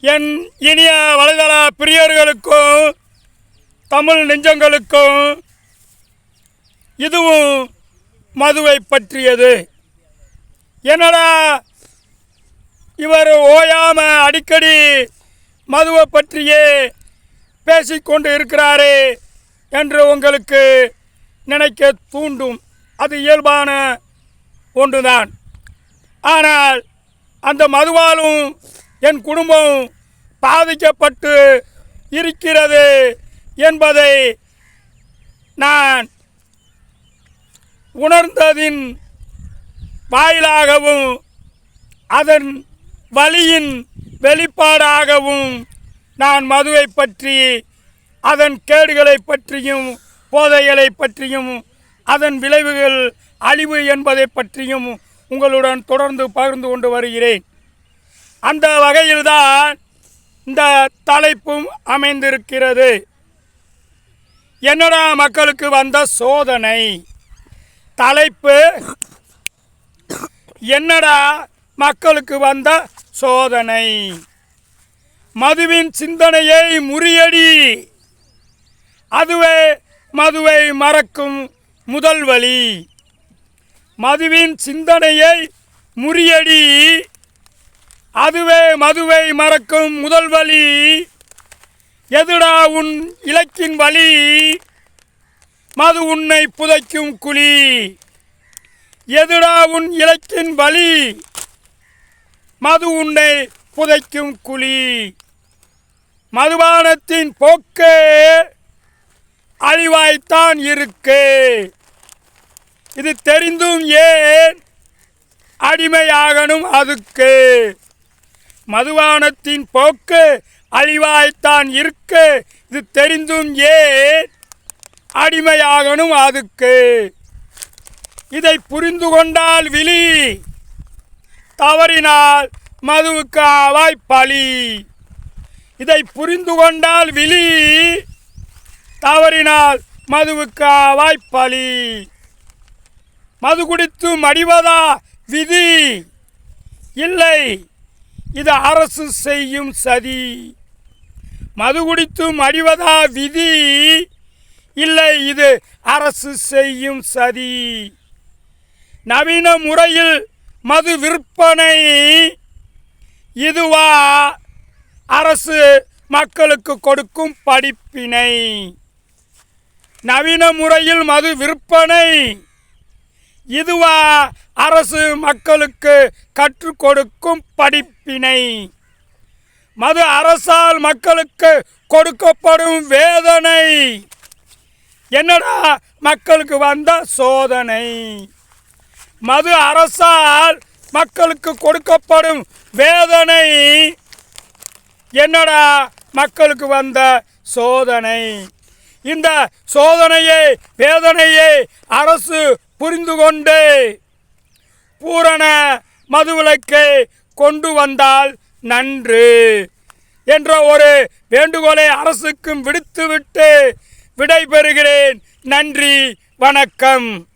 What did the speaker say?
என் இனிய வலைதள பிரியர்களுக்கும் தமிழ் நெஞ்சங்களுக்கும் இதுவும் மதுவை பற்றியது. என்னடா இவர் ஓயாம அடிக்கடி மதுவை பற்றியே பேசிக்கொண்டு இருக்கிறாரே என்று உங்களுக்கு நினைக்க தூண்டும். அது இயல்பான ஒன்றுதான். ஆனால் அந்த மதுவாலும் என் குடும்பம் பாதிக்கப்பட்டு இருக்கிறது என்பதை நான் உணர்ந்ததின் வாயிலாகவும் அதன் வழியின் வெளிப்பாடாகவும் நான் மதுவை பற்றி அதன் கேடுகளை பற்றியும் போதைகளை பற்றியும் அதன் விளைவுகள் அழிவு என்பதை பற்றியும் உங்களுடன் தொடர்ந்து பகிர்ந்து கொண்டு வருகிறேன். அந்த வகையில்தான் இந்த தலைப்பும் அமைந்திருக்கிறது. என்னடா மக்களுக்கு வந்த சோதனை? தலைப்பு என்னடா மக்களுக்கு வந்த சோதனை? மதுவின் சிந்தனையை முறியடி. அதுவே மதுவை மறக்கும் முதல் வழி. மதுவின் சிந்தனையை முறியடி. அதுவே மதுவை மறக்கும் முதல் வழி. எதுடா உன் இலக்கின் வழி. மது உன்னை புதைக்கும் குழி. எதுடா உன் இலக்கின் வழி. மது உன்னை புதைக்கும் குழி. மதுபானத்தின் போக்கு அழிவாய்த்தான் இருக்கு. இது தெரிந்தும் ஏன் அடிமையாகணும் அதுக்கு. மதுபானத்தின் போக்கு அழிவாய்த்தான் இருக்கு. இது தெரிந்தும் ஏன் அடிமையாகணும் அதுக்கு? இதை புரிந்து கொண்டால் விழி. தவறினால் மதுவுக்கு ஆவாய் பழி. இதை புரிந்து கொண்டால் விழி. தவறினால் மதுவுக்கு ஆவாய் பழி. மது குடித்து மடிவதா விதி? இல்லை. இது அரசு செய்யும் சதி. மது குடித்து மடிவதா விதி? இல்லை இது அரசு செய்யும் சதி. நவீன முறையில் மது விற்பனை இதுவா? அரசு மக்களுக்கு கொடுக்கும் படிப்பினை. நவீன முறையில் மது விற்பனை இதுவா அரசு மக்களுக்கு கற்றுக் கொடுக்கும் படிப்பினை. மது அரசால் மக்களுக்கு கொடுக்கப்படும் வேதனை. என்னடா மக்களுக்கு வந்த சோதனை? மது அரசால் மக்களுக்கு கொடுக்கப்படும் வேதனை. என்னடா மக்களுக்கு வந்த சோதனை? இந்த சோதனையை வேதனையை அரசு புரிந்து கொண்டு பூரண மதுவிலக்கை கொண்டு வந்தால் நன்று என்ற ஒரு வேண்டுகோளை அரசுக்கும் விடுத்துவிட்டு விடைபெறுகிறேன். நன்றி வணக்கம்.